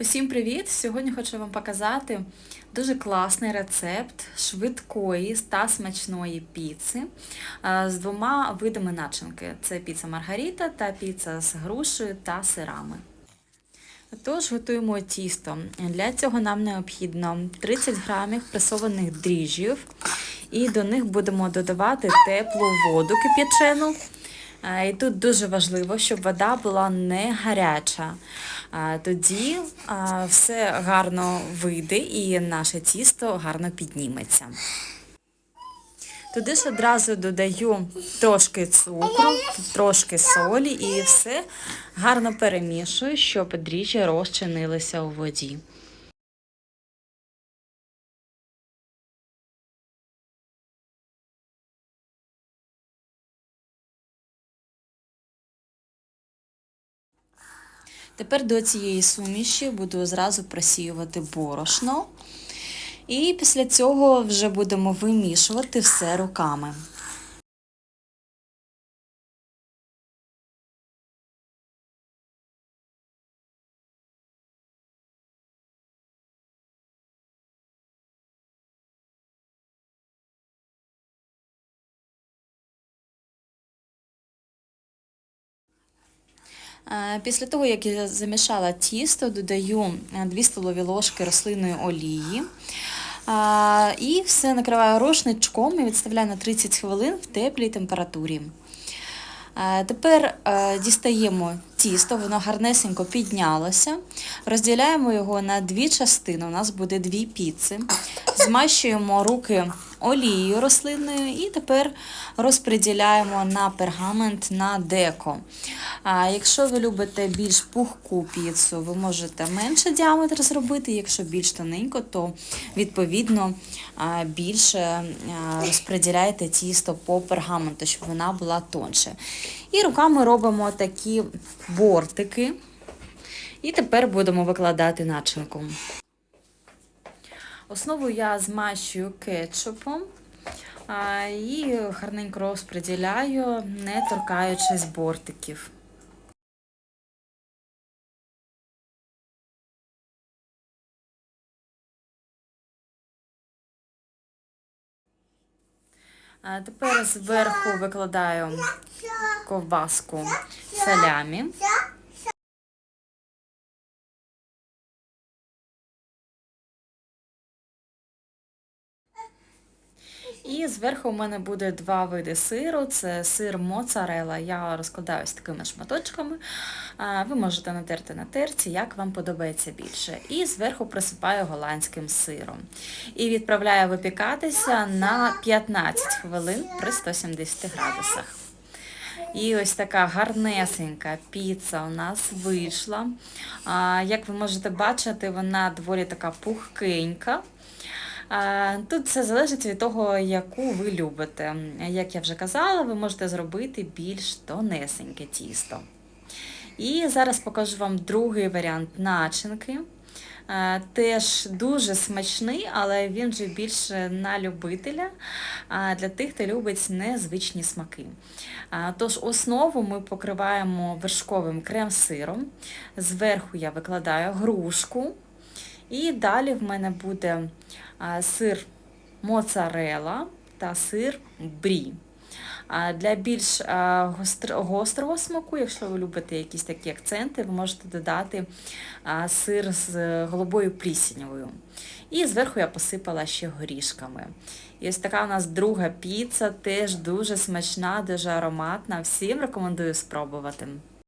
Усім привіт! Сьогодні хочу вам показати дуже класний рецепт швидкої та смачної піци е, з двома видами начинки. Це піца Маргаріта та піца з грушею та сирами. Тож готуємо тісто. Для цього нам необхідно 30 грамів пресованих дріжджів, і до них будемо додавати теплу воду кип'ячену. Е, І тут дуже важливо, щоб вода була не гаряча. Тоді все гарно вийде і наше тісто гарно підніметься. Туди ж одразу додаю трошки цукру, трошки солі і все гарно перемішую, щоб дріжджі розчинилися у воді. Тепер до цієї суміші буду зразу просіювати борошно. І після цього вже будемо вимішувати все руками. Після того, як я замішала тісто, додаю 2 столові ложки рослинної олії. І все накриваю рушничком і відставляю на 30 хвилин в теплій температурі. Тепер е, дістаємо тісто, воно гарнесенько піднялося. Розділяємо його на дві частини. У нас буде дві піци. Змащуємо руки олією рослинною і тепер розподіляємо на пергамент на деко. А якщо ви любите більш пухку піцу, ви можете менше діаметр зробити. Якщо більш тоненько, то відповідно більше а, розподіляйте тісто по пергаменту, щоб вона була тонше. І руками робимо такі бортики. І тепер будемо викладати начинку. Основу я змащую кетчупом і гарненько розподіляю, не торкаючись бортиків. Тепер зверху викладаю ковбаску салямі. І зверху у мене буде два види сиру. Це сир моцарела. Я розкладаю з такими шматочками. Ви можете натерти на терці, як вам подобається більше. І зверху присипаю голландським сиром. І відправляю випікатися на 15 хвилин при 170 градусах. І ось така гарнесенька піца у нас вийшла. Як ви можете бачити, вона доволі така пухкенька. Тут все залежить від того, яку ви любите. Як я вже казала, ви можете зробити більш тонесеньке тісто. І зараз покажу вам другий варіант начинки. Теж дуже смачний, але він вже більше на любителя, для тих, хто любить незвичні смаки. Тож основу ми покриваємо вершковим крем-сиром. Зверху я викладаю грушку. І далі в мене буде сир моцарела та сир брі. Для більш гострого смаку, якщо ви любите якісь такі акценти, ви можете додати сир з голубою плісінню. І зверху я посипала ще горішками. І ось така у нас друга піца, теж дуже смачна, дуже ароматна. Всім рекомендую спробувати.